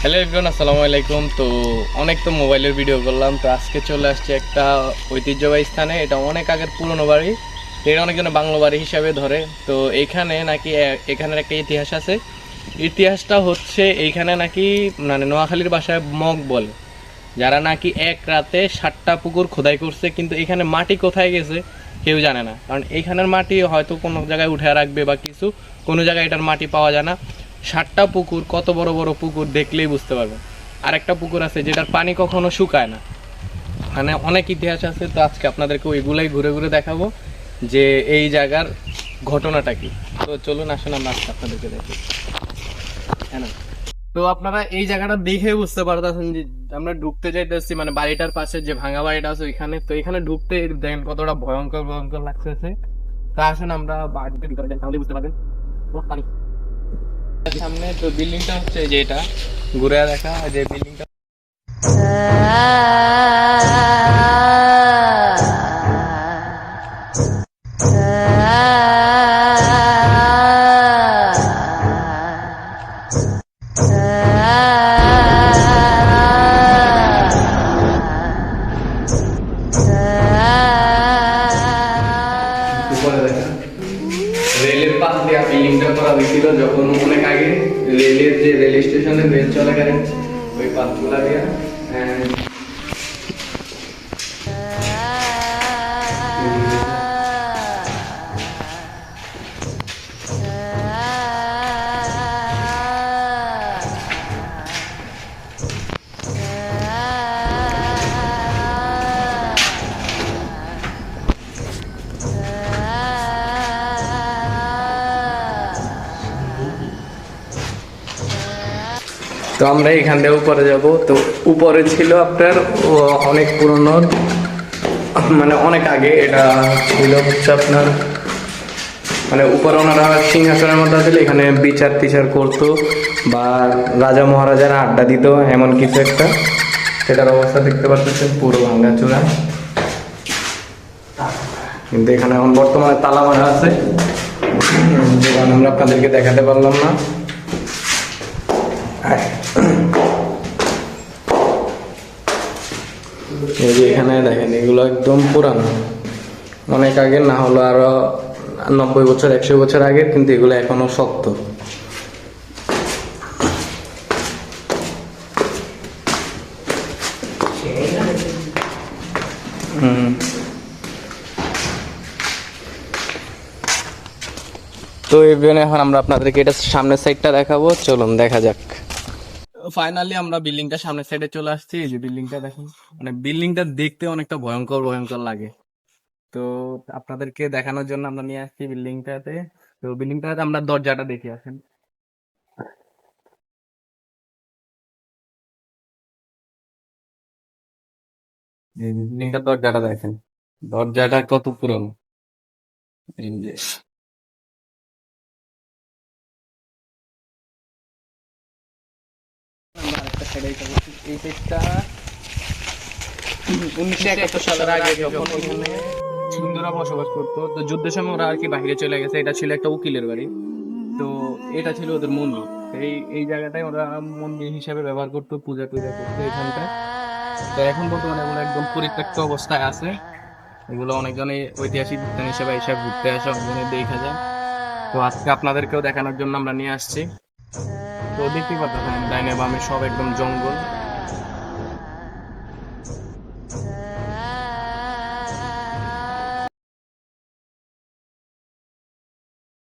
Hello everyone আসসালামু আলাইকুম। তো অনেক তো মোবাইলের ভিডিও করলাম। তো আজকে চলে আসছে একটা ঐতিহ্যবাহী স্থানে। এটা অনেক আগের পুরনো বাড়ি। এটা অনেকজনে বাংলো বাড়ি হিসাবে ধরে। তো এখানে নাকি এখানের একটা ইতিহাস আছে। ইতিহাসটা হচ্ছে এইখানে নাকি মানে নোয়াখালীর বাসায় মগ বলে। যারা নাকি এক রাতে সাতটা পুকুর খোদাই করছে, কিন্তু এখানে মাটি কোথায় গেছে কেউ জানে না। কারণ এইখানের মাটি হয়তো কোনো জায়গায় উঠে রাখবে বা কিছু। কোনো জায়গায় এটার মাটি পাওয়া যায় না। সাতটা পুকুর, কত বড় বড় পুকুর দেখলেই বুঝতে পারবেন। আরেকটা পুকুর আছে যেটার পানি কখনো শুকায় না। মানে অনেক ইতিহাস আছে, তো আজকে আপনাদেরকে ওইগুলাই ঘুরে ঘুরে দেখাবো যে এই জায়গার ঘটনাটা কি। তো চলুন, আসুন, আমরা আজকে আপনাদেরকে দেখি। হ্যাঁ তো আপনারা এই জায়গাটা দেখে বুঝতে পারতেছেন যে আমরা ঢুকতে যাইতেছি মানে বাড়িটার পাশে যে ভাঙা বাড়িটা আছে ওইখানে। তো এখানে ঢুকতে দেখেন কতটা ভয়ঙ্কর ভয়ঙ্কর লাগতেছে। তা আসুন, আমরা বাড়িতে যাই তাহলে বুঝতে পারবেন। সামনে তো বিল্ডিংটা হচ্ছে যে এটা। ঘুরে দেখা যে বিল্ডিংটা বিল্ডিংটা করা হয়েছিল যখন অনেক আগে রেলের যে রেল স্টেশনে রেল চলাকালীন ওই পাতগুলা দিয়ে তো আমরা এখান থেকে উপরে যাব। তো উপরে ছিল আপনার অনেক পুরনো মানে অনেক আগে এটা ছিল হচ্ছে আপনার মানে উপরে ওনারা সিংহাসনের মধ্যে ছিল, এখানে বিচার টিচার করতো বা রাজা মহারাজারা আড্ডা দিত, এমন কিছু একটা। সেটার অবস্থা দেখতে পাচ্ছেন, পুরো ভাঙ্গা চূড়া কিন্তু এখানে এখন বর্তমানে তালা মারা আছে। আমরা আপনাদেরকে দেখাতে পারলাম না। এই যে এখানে দেখেন, এগুলো একদম পুরানো। অনেক আগে, না হলো আরও নব্বই বছর, একশো বছর আগে কিন্তু এগুলো এখনও শক্ত। তো এই জন্য এখন আমরা আপনাদেরকে এটা সামনের সাইডটা দেখাবো। চলুন, দেখা যাক। ফাইনালি আমরা বিল্ডিংটা সামনের সাইডে চলে আসছি। এই যে বিল্ডিংটা দেখুন মানে বিল্ডিংটা দেখতে অনেকটা ভয়ঙ্কর ভয়ঙ্কর লাগে। তো আপনাদেরকে দেখানোর জন্য আমরা নিয়ে আসছি বিল্ডিংটাতে তো বিল্ডিংটাতে আমরা দরজাটা দেখে, আসেন। দরজাটা দেখেন। দরজাটা কত পুরনো। করছি। এই সাইডটা উনিশশো একাত্তর সালের আগে যখন এখানে হিন্দুরা বসবাস করতো তো যুদ্ধের সময় ওরা আর কি বাইরে চলে গেছে। এটা ছিল একটা উকিলের বাড়ি। তো এটা ছিল ওদের মন্দির। এই এই জায়গাটায় ওরা মন্দির হিসাবে ব্যবহার করতো পূজা টুজা করতো এখানটায় তো এখন বর্তমানে এগুলো একদম পরিত্যক্ত অবস্থায় আছে। এগুলো অনেকজনে ঐতিহাসিক স্থান হিসেবে হিসাব ঘুরতে আসে অনেকজনে দেখা যায়। তো আজকে আপনাদেরকেও দেখানোর জন্য আমরা নিয়ে আসছি। তো দেখতেই পাচ্ছেন ডাইনে বামে সব একদম জঙ্গল।